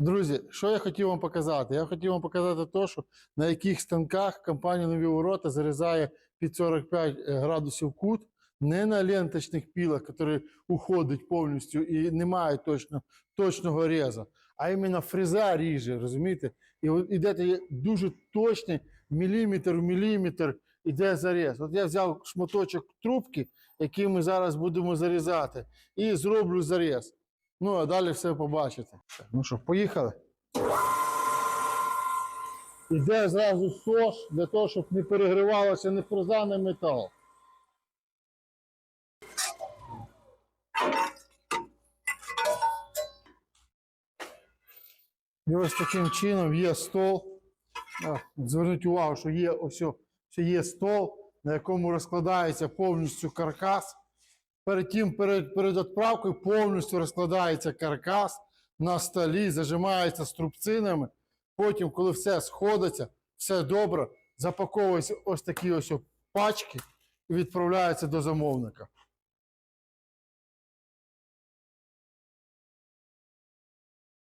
Друзі, що я хотів вам показати? Я хотів вам показати те, що на яких станках компанія Нові Ворота зарізає під 45 градусів кут, не на ленточних пілах, які уходять повністю і не мають точно, точного реза, а іменно фреза ріже, розумієте? І іде дуже точний міліметр в міліметр іде заріз. От я взяв шматочок трубки, який ми зараз будемо зарізати, і зроблю заріз. Ну, а далі все побачите. Ну що, поїхали. Іде зразу сос для того, щоб не перегрівалося не фреза, метал. І ось таким чином є стол. Зверніть увагу, що є ось що є стол, на якому розкладається повністю каркас. Перед тим, перед, перед відправкою повністю розкладається каркас на столі, зажимається струбцинами. Потім, коли все сходиться, все добре, запаковуються ось такі ось пачки і відправляються до замовника.